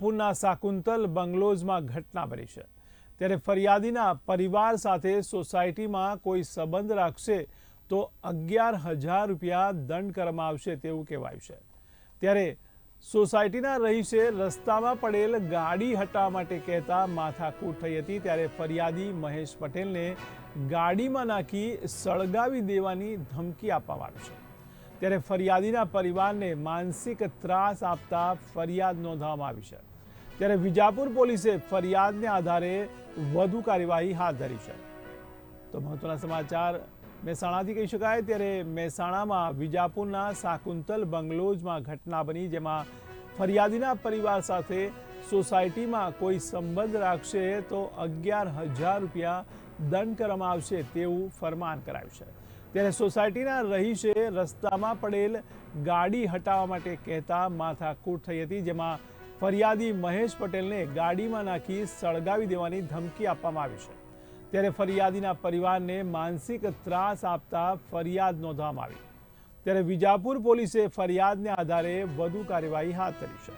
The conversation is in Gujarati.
પૂરના સાકુંતલ બંગલોઝમાં ઘટના બની છે. ત્યારે ફરિયાદીના પરિવાર સાથે સોસાયટીમાં કોઈ સંબંધ રાખશે તો અગિયાર હજાર રૂપિયા દંડ કરવામાં આવશે તેવું કહેવાયું છે. ત્યારે સોસાયટીના રહીશે રસ્તામાં પડેલ ગાડી હટાવવા માટે કહેતા માથાકૂટ થઈ હતી. ત્યારે ફરિયાદી મહેશ પટેલને ગાડીમાં નાખી સળગાવી દેવાની ધમકી આપવામાં આવી છે. ત્યારે ફરિયાદીના પરિવારને માનસિક ત્રાસ આપતા ફરિયાદ નોંધવામાં આવી છે. ત્યારે વિજાપુર પોલીસે ફરિયાદને આધારે વધુ કાર્યવાહી હાથ ધરી છે. તો મહત્વના સમાચાર મહેસાણાથી કહી શકાય, ત્યારે મહેસાણામાં વિજાપુરના સાકુંતલ બંગલોજમાં ઘટના બની, જેમાં ફરિયાદીના પરિવાર સાથે સોસાયટીમાં કોઈ સંબંધ રાખશે તો અગિયાર હજાર રૂપિયા દંડ કરવામાં આવશે તેવું ફરમાન કરાયું છે. ત્યારે સોસાયટીના રહીશે રસ્તામાં પડેલ ગાડી હટાવવા માટે કહેતા માથાકૂટ થઈ હતી, જેમાં ફરિયાદી મહેશ પટેલને ગાડીમાં નાખી સળગાવી દેવાની ધમકી આપવામાં આવી છે. ત્યારે ફરિયાદીના પરિવારને માનસિક ત્રાસ આપતા ફરિયાદ નોંધવામાં આવી. ત્યારે વિજાપુર પોલીસે ફરિયાદને આધારે વધુ કાર્યવાહી હાથ ધરી છે.